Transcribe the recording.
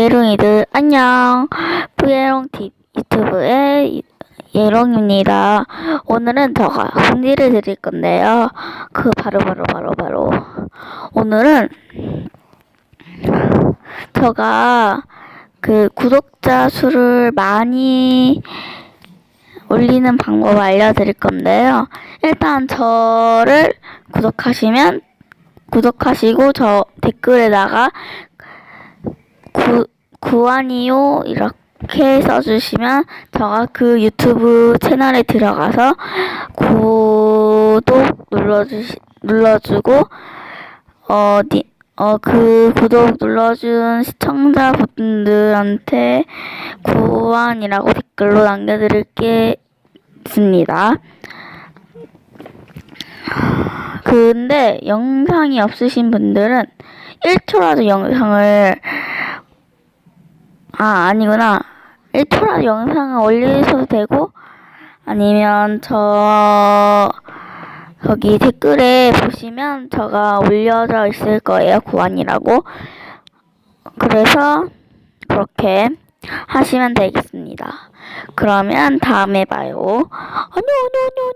예롱이들 안녕. 부예롱 티- 유튜브의 이- 예롱입니다. 오늘은 제가 공지를 드릴 건데요. 그 바로 바로 바로 바로. 오늘은 제가 그 구독자 수를 많이 올리는 방법 알려드릴 건데요. 일단 저를 구독하시면 구독하시고 저 댓글에다가 구, 구안이요 이렇게 써주시면 제가 그 유튜브 채널에 들어가서 구독 눌러주시 눌러주고 어디 어그 구독 눌러준 시청자분들한테 구안이라고 댓글로 남겨드릴겠습니다. 근데 영상이 없으신 분들은 1초라도 영상을 아 아니구나. 1초라도 영상을 올리셔도 되고 아니면 저 거기 댓글에 보시면 저가 올려져 있을 거예요 구안이라고. 그래서 그렇게 하시면 되겠습니다. 그러면 다음에 봐요. 안녕 안녕 안녕